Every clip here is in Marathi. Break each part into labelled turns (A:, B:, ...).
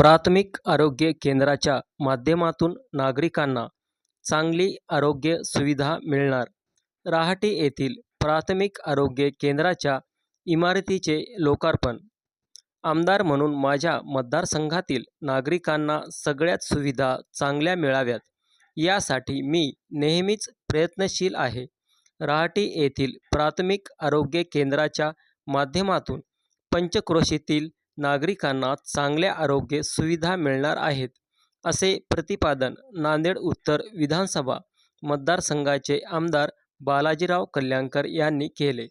A: प्राथमिक आरोग्य केंद्राच्या माध्यमातून नागरिकांना चांगली आरोग्य सुविधा मिळणार. राहाटी येथील प्राथमिक आरोग्य केंद्राच्या इमारतीचे लोकार्पण. आमदार म्हणून माझ्या मतदारसंघातील नागरिकांना सगळ्याच सुविधा चांगल्या मिळाव्यात यासाठी मी नेहमीच प्रयत्नशील आहे. राहाटी येथील प्राथमिक आरोग्य केंद्राच्या माध्यमातून पंचक्रोशीतील नागरिकांना चांगल्या आरोग्य सुविधा मिळणार आहेत असे प्रतिपादन नांदेड उत्तर विधानसभा मतदारसंघाचे आमदार बालाजीराव कल्याणकर यांनी केले.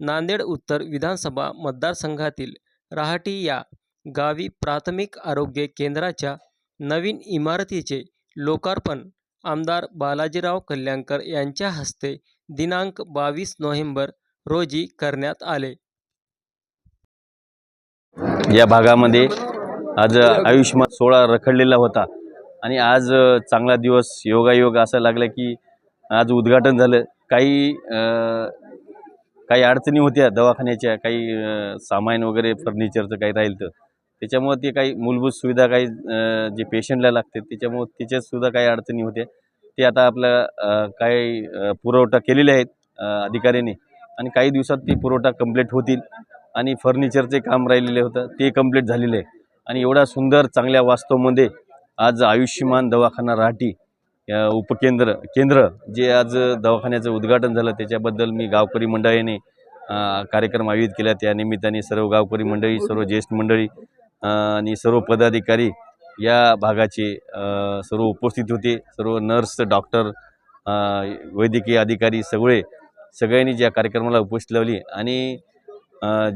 A: नांदेड उत्तर विधानसभा मतदारसंघातील राहटी या गावी प्राथमिक आरोग्य केंद्राच्या नवीन इमारतीचे लोकार्पण आमदार बालाजीराव कल्याणकर यांच्या हस्ते दिनांक बावीस नोव्हेंबर रोजी करण्यात आले.
B: या भागामध्ये आज आयुष्यमान सोहळा रखडलेला होता. आणि आज चांगला दिवस योगायोग असं लागलं की आज उद्घाटन झालं. काही काही अडचणी होत्या दवाखान्याच्या काही सामान वगैरे फर्निचरचं काही राहील तर त्याच्यामुळं ते काही मूलभूत सुविधा काही जे पेशंटला लागते त्याच्यामुळं त्याच्यातसुद्धा काही अडचणी होत्या. ते आता आपलं काही पुरवठा केलेले आहेत अधिकाऱ्याने अधिकाऱ्यांनी. आणि काही दिवसात ते पुरवठा कंप्लीट होतील. आणि फर्निचरचे काम राहिलेले होतं ते कंप्लीट झालेलं. आहे आणि एवढा सुंदर चांगल्या वास्तवमध्ये आज आयुष्यमान दवाखाना राहटी उपकेंद्र केंद्र जे आज दवाखान्याचं उद्घाटन झालं त्याच्याबद्दल मी गावकरी मंडळीने कार्यक्रम आयोजित केला. त्या निमित्ताने सर्व गावकरी मंडळी सर्व ज्येष्ठ मंडळी आणि सर्व पदाधिकारी या भागाचे सर्व उपस्थित होते. सर्व नर्स डॉक्टर वैद्यकीय अधिकारी सगळे सगळ्यांनी ज्या कार्यक्रमाला उपस्थित लावली. आणि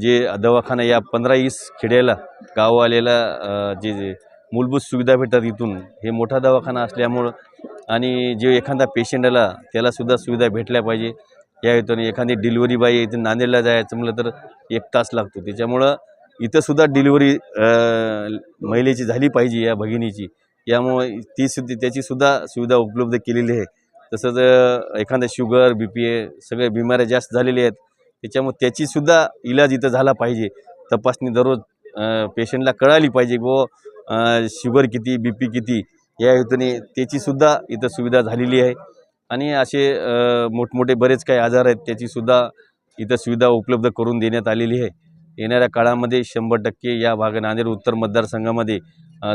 B: जे दवाखाना या पंधरा वीस खेड्याला गाववाल्याला जे जे मूलभूत सुविधा भेटतात इथून हे मोठा दवाखाना असल्यामुळं आणि जे एखादा पेशंट आला त्यालासुद्धा सुविधा भेटल्या पाहिजे. या हेतूने एखादी डिलिव्हरी बाय इथे नांदेडला जायचं म्हटलं तर एक तास लागतो. त्याच्यामुळं इथंसुद्धा डिलिव्हरी महिलेची झाली पाहिजे या भगिनीची. यामुळे ती सुद्धा त्याचीसुद्धा सुविधा उपलब्ध केलेली आहे. तसंच एखादं शुगर बी पी ए सगळ्या बिमाऱ्या जास्त झालेल्या आहेत. त्याच्यामुळे त्याचीसुद्धा इलाज इथं झाला पाहिजे. तपासणी दररोज पेशंटला कळाली पाहिजे व शुगर किती बी पी किती या हेतूने त्याचीसुद्धा इथं सुविधा झालेली आहे. आणि असे मोठमोठे बरेच काही आजार आहेत त्याचीसुद्धा इथं सुविधा उपलब्ध करून देण्यात आलेली आहे. येणाऱ्या काळामध्ये शंभर टक्के या भाग नांदेड उत्तर मतदारसंघामध्ये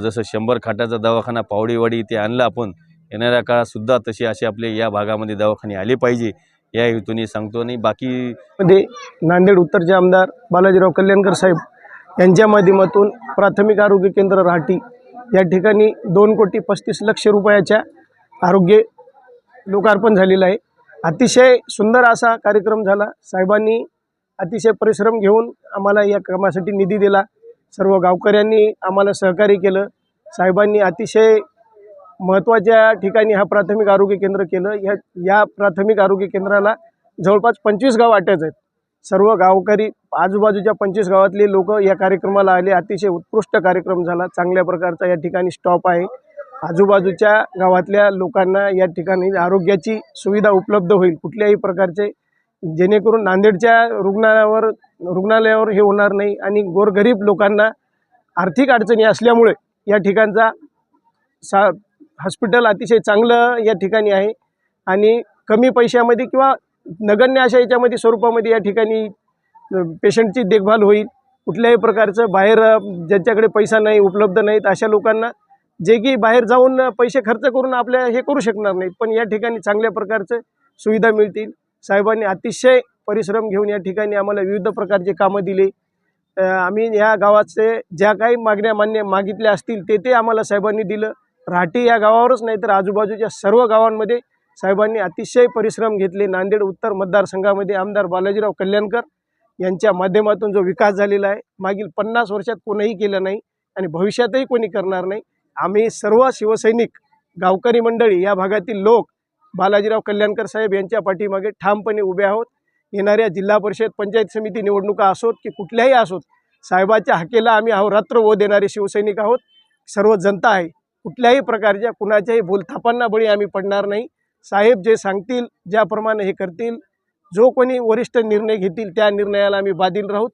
B: जसं शंभर खाटाचा दवाखाना पावडेवाडी इथे आणला आपण येणाऱ्या काळातसुद्धा तसे असे आपले या भागामध्ये दवाखाने आले पाहिजे. या हेतूने सांगतो आणि बाकी
C: मध्ये नांदेड उत्तरचे आमदार बालाजीराव कल्याणकर साहेब यांच्या माध्यमातून प्राथमिक आरोग्य केंद्र राहटी या ठिकाणी दोन कोटी पस्तीस लक्ष रुपयाच्या आरोग्य लोकार्पण झालेलं आहे. अतिशय सुंदर असा कार्यक्रम झाला. साहेबांनी अतिशय परिश्रम घेऊन आम्हाला या कामासाठी निधी दिला. सर्व गावकऱ्यांनी आम्हाला सहकार्य केलं. साहेबांनी अतिशय महत्त्वाच्या ठिकाणी हा प्राथमिक आरोग्य केंद्र केलं. या या प्राथमिक आरोग्य केंद्राला जवळपास पंचवीस गाव अटॅच आहेत. सर्व गावकरी आजूबाजूच्या पंचवीस गावातले लोक या कार्यक्रमाला आले. अतिशय उत्कृष्ट कार्यक्रम झाला. चांगल्या प्रकारचा या ठिकाणी स्टॉप आहे. आजूबाजूच्या गावातल्या लोकांना या ठिकाणी आरोग्याची सुविधा उपलब्ध होईल. कुठल्याही प्रकारचे जेणेकरून नांदेडच्या रुग्णालयावर रुग्णालयावर हे होणार नाही आणि गोरगरीब लोकांना आर्थिक अडचणी असल्यामुळे या ठिकाणचा सा हॉस्पिटल अतिशय चांगलं या ठिकाणी आहे. आणि कमी पैशामध्ये किंवा नगण्य अशा याच्यामध्ये स्वरूपामध्ये या ठिकाणी पेशंटची देखभाल होईल. कुठल्याही प्रकारचं बाहेर ज्यांच्याकडे पैसा नाही उपलब्ध नाहीत अशा लोकांना जे की बाहेर जाऊन पैसे खर्च करून आपल्या हे करू शकणार नाहीत. पण या ठिकाणी चांगल्या प्रकारचं सुविधा मिळतील. साहेबांनी अतिशय परिश्रम घेऊन या ठिकाणी आम्हाला विविध प्रकारचे कामं दिले. आम्ही या गावाचे ज्या काही मागण्या मान्य मागितल्या असतील ते ते आम्हाला साहेबांनी दिलं. राहटी या गावावरच नाही तर आजूबाजूच्या सर्व गावांमध्ये साहेबांनी अतिशय परिश्रम घेतले. नांदेड उत्तर मतदारसंघामध्ये आमदार बालाजीराव कल्याणकर यांच्या माध्यमातून जो विकास झालेला आहे मागील पन्नास वर्षात कोणीही केलं नाही आणि भविष्यातही कोणी करणार नाही. आम्ही सर्व शिवसैनिक गावकरी मंडळी या भागातील लोक बालाजीराव कल्याणकर साहेब यांच्या पाठीमागे ठामपणे उभे आहोत. येणाऱ्या जिल्हा परिषद पंचायत समिती निवडणुका असोत की कुठल्याही असोत साहेबाच्या हाकेला आम्ही अहोरात्र वो देणारे शिवसैनिक आहोत. सर्व जनता आहे. कुठल्याही प्रकारच्या कुणाच्याही भूलथापांना बळी आम्ही पडणार नाही. साहेब जे सांगतील ज्याप्रमाणे हे करतील. जो कोणी वरिष्ठ निर्णय घेतील त्या निर्णयाला आम्ही बाधील राहूत